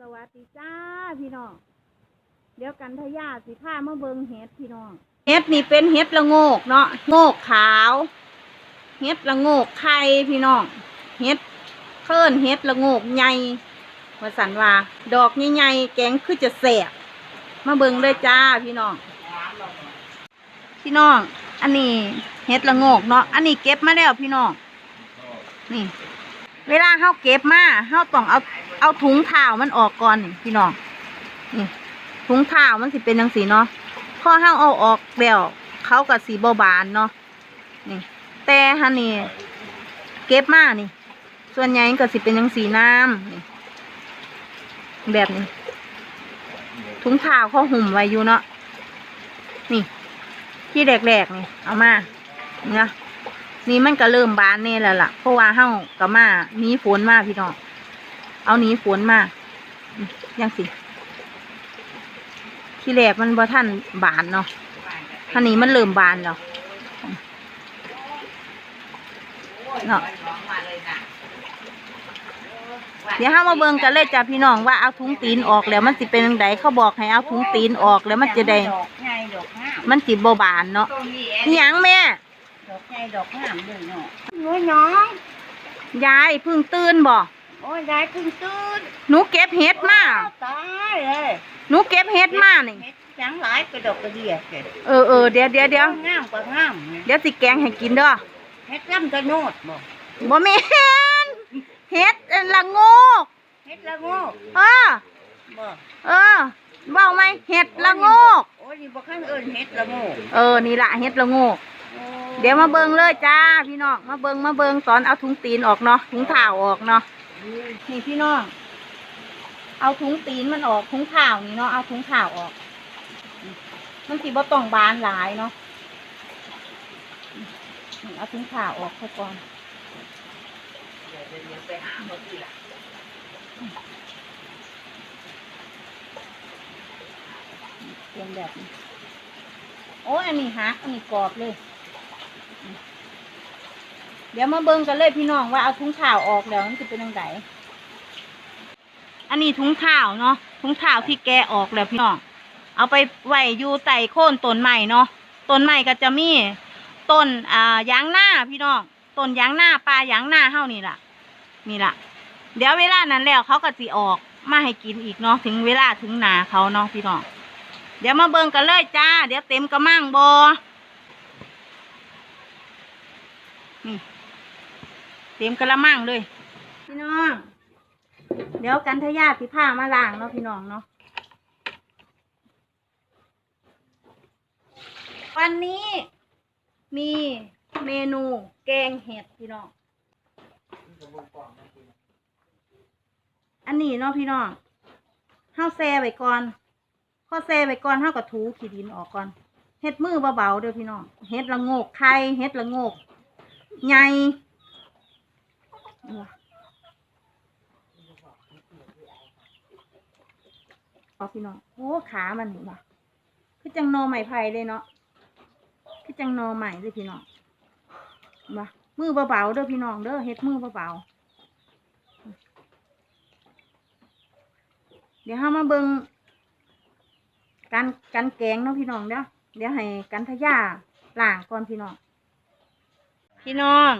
สวัสดีจ้าพี่น้อง เดี๋ยวกันทยาสิพามาเบิงเห็ดพี่น้อง เห็ดนี่เป็นเห็ดละโงกเนาะ โงกขาว เห็ดละโงกไข่พี่น้อง เห็ดเพิ่อนเห็ดละโงกใหญ่ว่าสันว่า ดอกใหญ่ๆแกงคือจะแสบ มาเบิงเลยจ้าพี่น้อง พี่น้อง อันนี้เห็ดละโงกเนาะ อันนี้เก็บมาแล้วพี่น้อง นี่ เวลาเฮาเก็บมาเฮาต้องเอาเอาถุงเท้ามันออกก่อนนี่พี่น้องนี่ถุงเท้ามันสิเป็นจังสีเนาะพอเฮาเอาออกแล้วเขาก็สีบอบานเนาะนี่ แต่ฮันนี่เก็บมานี่ ส่วนใหญ่ก็สิเป็นจังสีน้ำนี่แบบนี้ถุงเท้าเขาหุ่มไว้อยู่เนาะนี่ที่แรกๆนี่เอามาเนี่ย นี่มันก็เริ่มบานเน่แล้วล่ะ เพราะว่าเฮาก็มาหนี้ฝนมาพี่น้อง เอาหนี้ฝนมาอืมยังสิ ที่แรกมันบ่ท่านบานเนาะท่านี้มันเริ่มบานแล้วเนาะเดี๋ยวเฮามาเบิ่งกันเลยจ้ะพี่น้องว่าเอาถุงตีนออกแล้วมันสิเป็นจังไดเขาบอกให้เอาถุงตีนออกแล้วมันจะได้ดอกใหญ่ดอกงามมันสิบ่บานเนาะต้นนี้อิหยังแม่ ดอกใหญ่ดอกงามเลยเนาะน้อยน้อง ยายเพิ่งตื่นบ่โอ้ยยายเพิ่งตื่นหนูเก็บเห็ดมาตายเลยหนูเก็บเห็ดมานี่เฮ็ดจังหลายกระดอกกระเดียเกิดเออเออเดี๋ยวเดี๋ยวเดี๋ยวงามกว่างามเนี่ยเดี๋ยวสิแกงให้กินเด้อเฮ็ดลำกระโนดบ่บ่แม่นเห็ดอันละโงกเฮ็ดละโงกเออ บ่เออเว้าไหมเห็ดละโงก โอ้ยนี่บ่คันเอิ้นเฮ็ดละโงก เออ นี่ละเห็ดละโงกโอ้ เดี๋ยวมาเบิงเลยจ้าพี่น้องมาเบิงมาเบิงตอนเอาถุงตีนออกเนาะถุงเท้าออกเนาะนี่พี่น้องเอาถุงตีนมันออกถุงเท้านี่เนาะเอาถุงเท้าออก มันสิบ่ต้องบานหลายเนาะเอาถุงเท้าออกซะก่อนเตรียมแบบนี้โอ้ยอันนี้หักอันนี้กรอบเลย เดี๋ยวมาเบิ่งกันเลยพี่น้องว่าเอาถุงข่าวออกแล้วมันจะเป็นยังไงอันนี้ถุงข่าวเนาะถุงข่าวที่แกออกแล้วพี่น้อง เอาไปไหว้อยู่ใต้โค่นต้นใหม่เนาะต้นใหม่ก็จะมีต้นอ่ายางหน้าพี่น้องต้นยางหน้าปลายางหน้าเฮานี่ล่ะ นี่ล่ะ เดี๋ยวเวลานั้นแล้วเขาก็สิออกมาให้กินอีกเนาะถึงเวลาถึงนาเขาเนาะพี่น้องเดี๋ยวมาเบิ่งกันเลยจ้า เดี๋ยวเต็มกระมังบอ นี่เต็มกระมังเลย พี่น้อง เดี๋ยวกันทยาสิผ้ามาล้างเนาะพี่น้องเนาะ วันนี้มีเมนูแกงเห็ดพี่น้อง อันนี้เนาะพี่น้องเฮาแซ่ไว้ก่อนพอแซ่ไว้ก่อนเฮาก็ถูขี้ดินออกก่อน เฮ็ดมือเบาๆเด้อพี่น้อง เฮ็ดละโงกไข่ เฮ็ดละโงก ใหญ่เอาพี่น้องโอ้ขามันนี่ว่ะคือจังโนใหม่ไผ่เลยเนาะคือจังโนใหม่เลยพี่น้องว่ะมือเบาๆเด้อพี่น้องเด้อเฮ็ดมือเบาๆเดี๋ยวเฮามาเบิ่งการการแกงเนาะพี่น้องเด้อเดี๋ยวให้กันทยาล้างก่อนพี่น้อง พี่น้อง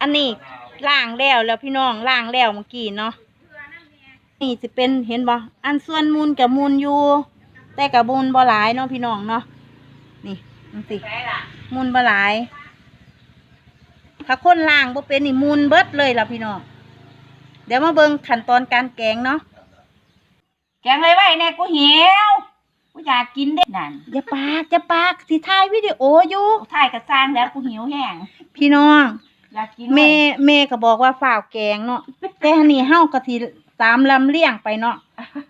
อันนี้ล้างแล้วแล้วพี่น้องล้างแล้วเมื่อกี้เนาะนี่จะเป็นเห็นบ่อันส่วนมูลกับมูลอยู่แต่กับมูลบ่หลายเนาะพี่น้องเนาะนี่มันสิใช่ล่ะมูลบ่หลายถ้าคนล้างบ่เป็นนี่มูลเบิดเลยล่ะพี่น้องเดี๋ยวมาเบิ่งขั้นตอนการแกงเนาะแกงไว้ไว้แน่กูหิว กูอยากกินเด้นั่นอย่าปากอย่าปากสิถ่ายวิดีโออยู่ถ่ายกระสร้างแล้วกูหิวแห้งพี่น้องอยากกินเมเมก็บอกว่าฝ่าวแกงเนาะแต่อันนี้เฮาก็สิตามลำเลียงไปเนาะ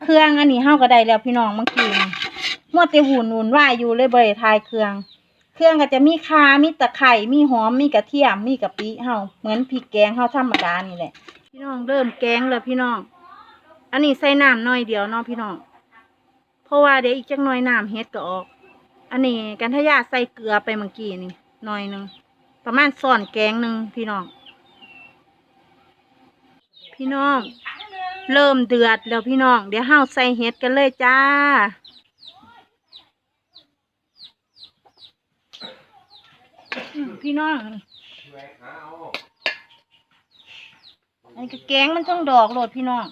เครื่องอันนี้เฮาก็ได้แล้วพี่น้องเมื่อกี้นี่มัวแต่หุ่นหุ่นว่ายอยู่เลยบ่ได้ทายเครื่อง เครื่องก็จะมีข่ามีตะไคร้มีหอมมีกระเทียมมีกะปิเฮาเหมือนพริกแกงเฮาธรรมดานี่แหละ พี่น้องเริ่มแกงแล้วพี่น้อง อันนี้ใส่น้ำน้อยเดียวเนาะพี่น้อง เพราะว่าเดี๋ยวอีกจักหน่อยน้ำเฮ็ดก็ออก อันนี้กันทะยาใส่เกลือไปเมื่อกี้นี่หน่อยหนึ่งประมาณส่อนแกงหนึ่งพี่น้อง พี่น้อง เริ่มเดือดแล้วพี่น้อง เดี๋ยวเฮาใส่เห็ดกันเลยจ้าพี่น้องอันนี้ก็แกงมันต้องดอกโหลดพี่น้อง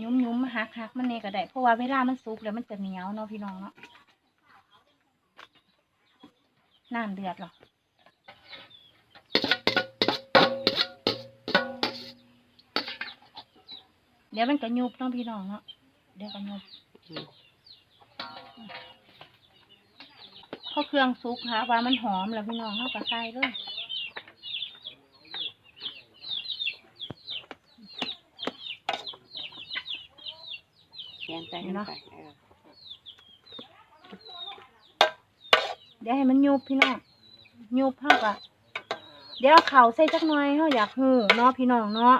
ยุ้มยุ้มหักหักมันเนยก็ได้เพราะว่าเวลามันสุกแล้วมันจะเหนียวเนาะพี่น้องเนาะน้ำเดือดหรอเดี๋ยวมันก็ยุบเนาะพี่น้องเนาะเดี๋ยวก็ยุบพอเครื่องสุกค่ะว่ามันหอมแล้วพี่น้องเขาก็ใส่เลย งใส่น้ำไปเออเดี๋ยวให้มันยุบพี่น้องยุบเท่ากับเดี๋ยวเอาเข่าใส่จักหน่อยเขาอยากหูเนาะพี่น้องเนาะ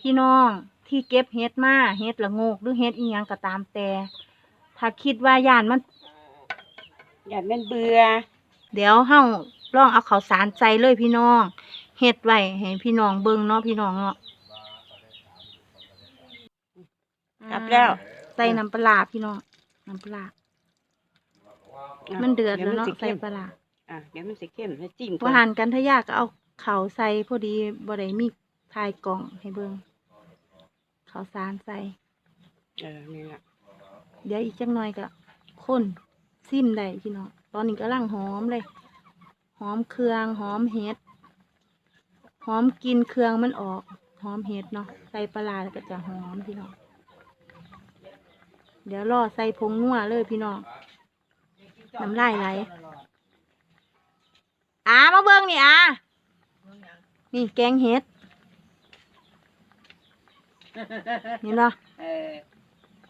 พี่น้องที่เก็บเฮ็ดมาเฮ็ดละโงกหรือเฮ็ดอีหยังก็ตามแต่ ถ้าคิดว่าย่านมันอย่าเป็นเบื่อ เดี๋ยวเฮาลองเอาข้าวสารใส่เลยพี่น้องเฮ็ดไว้ให้พี่น้องเบิ่งเนาะพี่น้องเนาะกลับแล้วใส่น้ำปลาร้าพี่น้องน้ำปลาร้ามันเดือดแล้วเนาะดี๋ยใส่มัสิปลาร้าอะเดี๋ยวมันสิเข้มแล้วจิ้มก่ว่าหันกันทะยาก็เอาเขาวใส่พอดีบ่ได้มีทายกล่องให้เบิ่งข้าวสารใส่ เออนี่แหละเดี๋ยวอีกจักหน่อยก็คนซิมได้พี่น้องตอนนี้กำลังหอมเลยหอมเครื่องหอมเห็ดหอมกลินเครื่องมันออกหอมเห็ดเนาะใส่ปลาร้าแล้วก็จะหอมพี่น้อง เดี๋ยวรอใส่ผงนัวเลยพี่น้อง น้ำลายไหลอามาเบิ่งนี่อานี่แกงเห็ด นี่เนาะเออ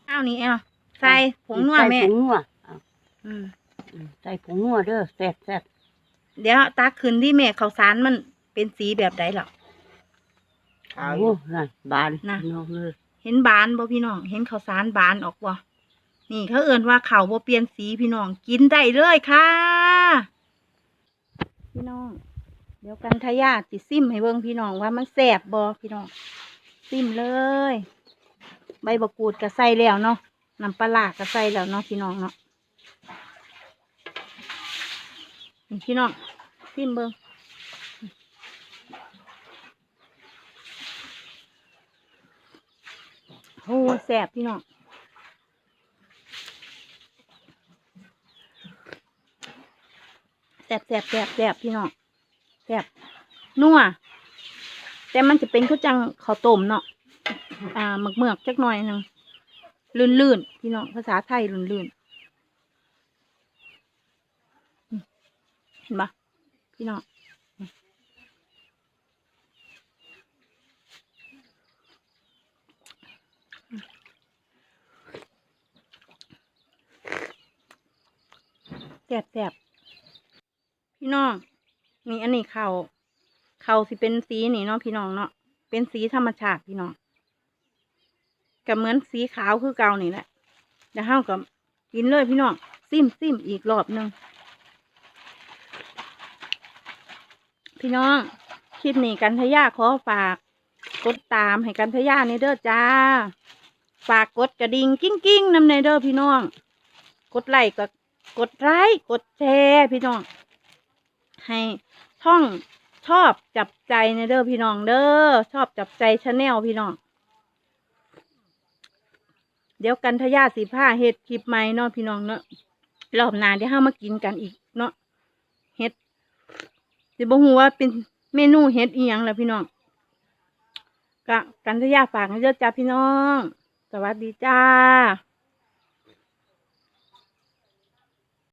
อ้าวนี่เอาใส่ผงนัวแม่ใส่ผงนัวอะอืมอืมใส่ผงนัวเด้อแซ่บแซ่บเดี๋ยวตาขึ้นที่แม่ข้าวสารมันเป็นสีแบบใดหรอขาวอยู่นั่นบานน่ะน้องเลย เห็นบานบ่พี่น้อง เห็นข้าวสารบานออกบ่นี่เขาเอิ่นว่าเขาบ่เปลี่ยนสีพี่น้อง กินได้เลยค่ะ พี่น้อง เดี๋ยวกันทายาทสิซิมให้เบิ่งพี่น้องว่ามันแซ่บบ่พี่น้อง ซิมเลย ใบบกูดก็ใส่แล้วเนาะน้ำปลาร้าก็ใส่แล้วเนาะพี่น้องเนาะนี่พี่น้องซิมเบิ่ง อ้แสบพี่น้องแสบแสบแสบแสบพี่น้องแสบนัวแต่มันจะเป็นข้าวจังข้าวต้มเนาะอ่าหมึกเมือกจักหน่อยหนึงลื่นลื่นพี่น้องภาษาไทยลื่นลื่นเห็นปะพี่น้อง แสบแสบพี่น้องนี่อันนี้เขาเขาสิเป็นสีนี่เนาะพี่น้องเนาะเป็นสีธรรมชาติพี่น้องก็เหมือนสีขาวคือเก่านี่แหละเดี๋ยวเฮากับกินเลยพี่น้องซิมซิมอีกรอบหนึ่งพี่น้องคลิปนี้กันทะยาขอฝากกดตามให้กันทะยาในเด้อจ้า ฝากกดกระดิ่งกิ้งกิ้งๆนำในเด้อพี่น้อง กดไลค์ก็ กดไลค์กดแชร์พี่น้อง ให้ท่องชอบจับใจในเด้อพี่น้องเด้อชอบจับใจชาแนลพี่น้อง เดี๋ยวกันทะยาสีผ้าเฮ็ดคลิปใหม่เนาะพี่น้องเนาะรอบหน้าเดี๋ยวเฮามากินกันอีกเนาะเฮ็ดสิบ่ฮู้ว่าเป็นเมนูเฮ็ดอีหยังล่ะพี่น้องก็กันทะยาฝากให้เด้อจ้าพี่น้อง สวัสดีจ้า